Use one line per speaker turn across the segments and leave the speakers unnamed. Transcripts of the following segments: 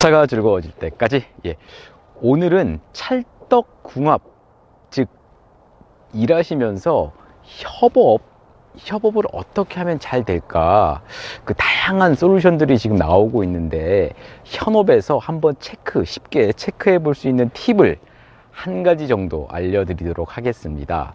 차가 즐거워질 때까지 예. 오늘은 찰떡궁합 즉 일하시면서 협업 협업을 어떻게 하면 잘 될까? 그 다양한 솔루션들이 지금 나오고 있는데 현업에서 한번 체크 쉽게 체크해 볼 수 있는 팁을 한 가지 정도 알려드리도록 하겠습니다.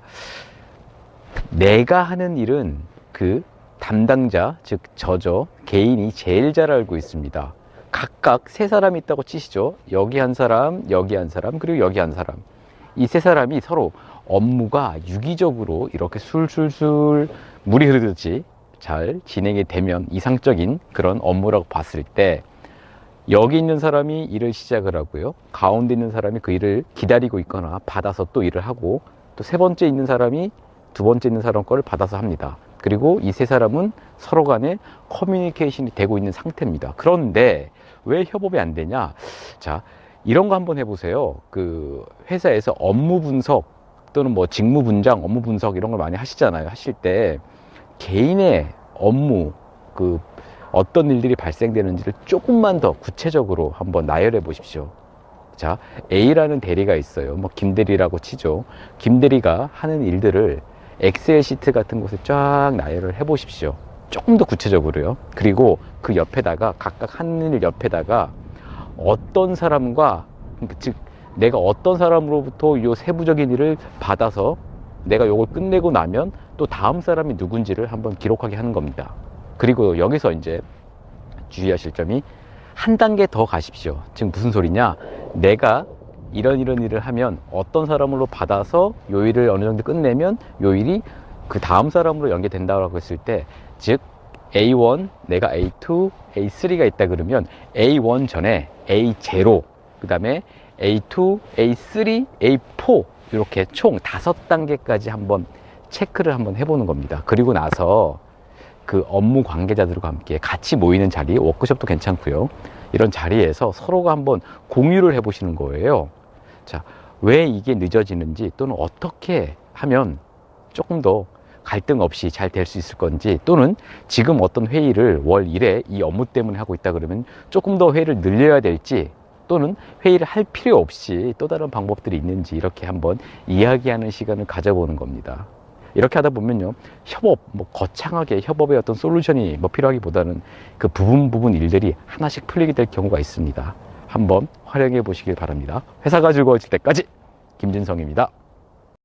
내가 하는 일은 그 담당자 즉 저저 개인이 제일 잘 알고 있습니다 각각 세 사람이 있다고 치시죠. 여기 한 사람, 여기 한 사람, 그리고 여기 한 사람. 이 세 사람이 서로 업무가 유기적으로 이렇게 술술술 물이 흐르듯이 잘 진행이 되면 이상적인 그런 업무라고 봤을 때 여기 있는 사람이 일을 시작을 하고요. 가운데 있는 사람이 그 일을 기다리고 있거나 받아서 또 일을 하고 또 세 번째 있는 사람이 두 번째 있는 사람 거를 받아서 합니다. 그리고 이 세 사람은 서로 간에 커뮤니케이션이 되고 있는 상태입니다. 그런데 왜 협업이 안 되냐? 자, 이런 거 한번 해보세요. 그 회사에서 업무 분석 또는 뭐 직무 분장, 업무 분석 이런 걸 많이 하시잖아요. 하실 때 개인의 업무 그 어떤 일들이 발생되는지를 조금만 더 구체적으로 한번 나열해 보십시오. 자, A라는 대리가 있어요. 뭐 김대리라고 치죠. 김대리가 하는 일들을 엑셀 시트 같은 곳에 쫙 나열을 해 보십시오. 조금 더 구체적으로요. 그리고 그 옆에다가 각각 하는 일 옆에다가 어떤 사람과 그러니까 즉 내가 어떤 사람으로부터 이 세부적인 일을 받아서 내가 요걸 끝내고 나면 또 다음 사람이 누군지를 한번 기록하게 하는 겁니다. 그리고 여기서 이제 주의하실 점이 한 단계 더 가십시오. 지금 무슨 소리냐? 내가 이런 이런 일을 하면 어떤 사람으로 받아서 요 일을 어느 정도 끝내면 요 일이 그 다음 사람으로 연계된다고 했을 때, 즉 A1, 내가 A2, A3가 있다 그러면 A1 전에 A0, 그 다음에 A2, A3, A4 이렇게 총 다섯 단계까지 한번 체크를 한번 해보는 겁니다. 그리고 나서 그 업무 관계자들과 함께 같이 모이는 자리, 워크숍도 괜찮고요. 이런 자리에서 서로가 한번 공유를 해보시는 거예요. 자, 왜 이게 늦어지는지 또는 어떻게 하면 조금 더 갈등 없이 잘 될 수 있을 건지 또는 지금 어떤 회의를 월 1회 이 업무 때문에 하고 있다 그러면 조금 더 회의를 늘려야 될지 또는 회의를 할 필요 없이 또 다른 방법들이 있는지 이렇게 한번 이야기하는 시간을 가져보는 겁니다. 이렇게 하다 보면요 협업 뭐 거창하게 협업의 어떤 솔루션이 뭐 필요하기보다는 그 부분 부분 일들이 하나씩 풀리게 될 경우가 있습니다 한번 활용해 보시길 바랍니다. 회사가 즐거워질 때까지 김진성입니다